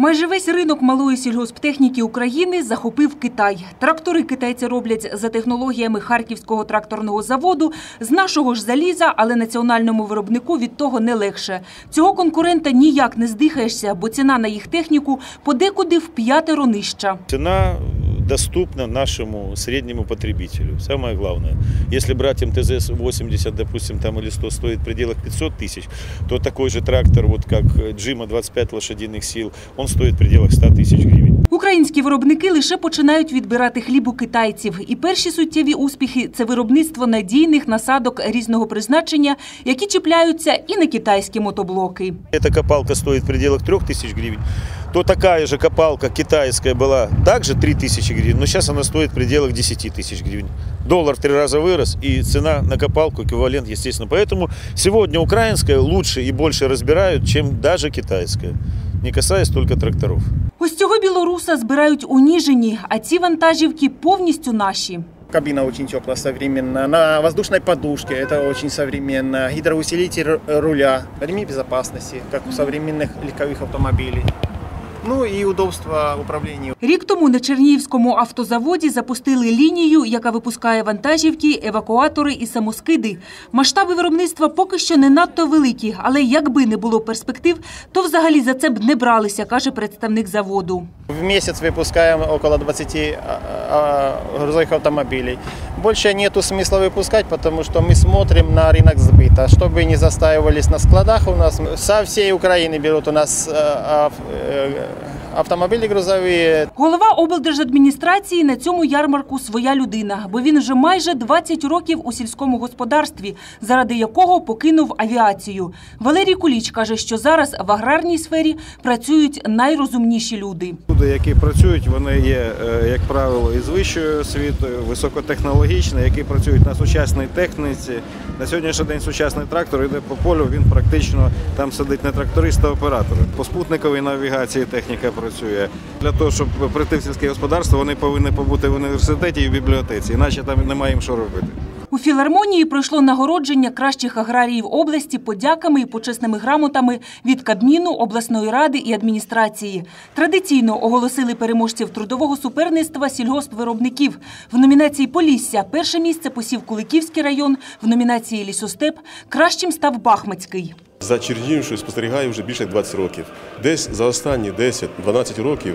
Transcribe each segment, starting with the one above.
Майже весь ринок малої сільгосптехніки України захопив Китай. Трактори китайці роблять за технологіями Харківського тракторного заводу з нашого ж заліза, але національному виробнику від того не легше. Цього конкурента ніяк не здихаєшся, бо ціна на їх техніку подекуди в п'ятеро нижча. Цена доступна нашему среднему потребителю. Самое главное. Если брать МТЗ-80, допустим, там или 100 стоит в пределах 500 тысяч, то такой же трактор, вот как Джима 25 лошадиных сил, он стоит в пределах 100 тысяч гривен. Українські виробники лише починають відбирати хліб у китайців. І перші суттєві успіхи – це виробництво надійних насадок різного призначення, які чіпляються і на китайські мотоблоки. Эта копалка стоит в пределах 3000 гривен, то такая же копалка китайская была также 3000 гривен, но сейчас она стоит в пределах 10 тысяч гривен. Доллар в три раза вырос, и цена на копалку эквивалент, естественно. Поэтому сегодня украинская лучше и больше разбирают, чем даже китайская, не касаясь только тракторов. Ось цього білоруса збирають у Ніжині, а ці вантажівки повністю наші. Кабина очень теплая, современная. На воздушной подушке, это очень современно. Гидроусилитель ру- руля, ремни безопасности, как у современных легковых автомобилей. Ну і удобства управління. Рік тому на Чернігівському автозаводі запустили лінію, яка випускає вантажівки, евакуатори і самоскиди. Масштаби виробництва поки що не надто великі, але якби не було перспектив, то взагалі за це б не бралися, каже представник заводу. В місяць випускаємо около 20 а, а, грузовых автомобилей. Больше нету смысла выпускать, потому что мы смотрим на рынок сбыта. Чтобы не застаивались на складах у нас, со всей Украины берут у нас э, ав- э, автомобили грузовые, Голова облдержадміністрації на цьому ярмарку своя людина, бо він вже майже 20 років у сільському господарстві, заради якого покинув авіацію. Валерій Куліч каже, що зараз в аграрній сфері працюють найрозумніші люди. Люди, які працюють, вони є, е, як правило, із вищою освітою, високотехнологічні, які працюють на сучасній техніці. На сьогоднішній день сучасний трактор йде по полю, він практично там сидить не тракторист, а оператор. По спутниковій навігації техніка працює. Для того, щоб прийти в сільське господарство, вони повинні побути в університеті і в бібліотеці, іначе там немає їм що робити. Філармонії пройшло нагородження кращих аграріїв області подяками і почесними грамотами від Кабміну, обласної ради і адміністрації. Традиційно оголосили переможців трудового суперництва сільгоспвиробників. В номінації Полісся перше місце посів Куликівський район, в номінації Лісостеп кращим став Бахмацький. За Чернігівщиною спостерігаю вже більше як 20 років. Десь за останні 10-12 років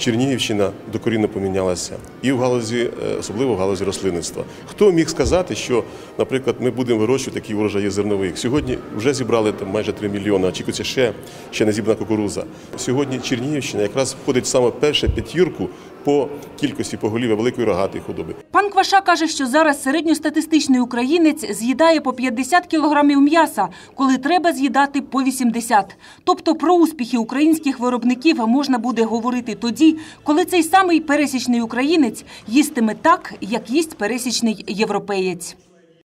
Чернігівщина докорінно помінялася і в галузі, е, особливо в галузі рослинництва. Хто міг сказати, що, наприклад, ми будемо вирощувати такі урожаї зернових? Сьогодні вже зібрали там майже 3 мільйони, очікується ще, ще не зібрана кукуруза. Сьогодні Чернігівщина якраз входить саме в першу п'ятірку по кількості поголів'я великої рогатої худоби. Кваша каже, що зараз середньостатистичний українець з'їдає по 50 кілограмів м'яса, коли треба з'їдати по 80. Тобто про успіхи українських виробників можна буде говорити тоді, коли цей самий пересічний українець їстиме так, як їсть пересічний європеєць.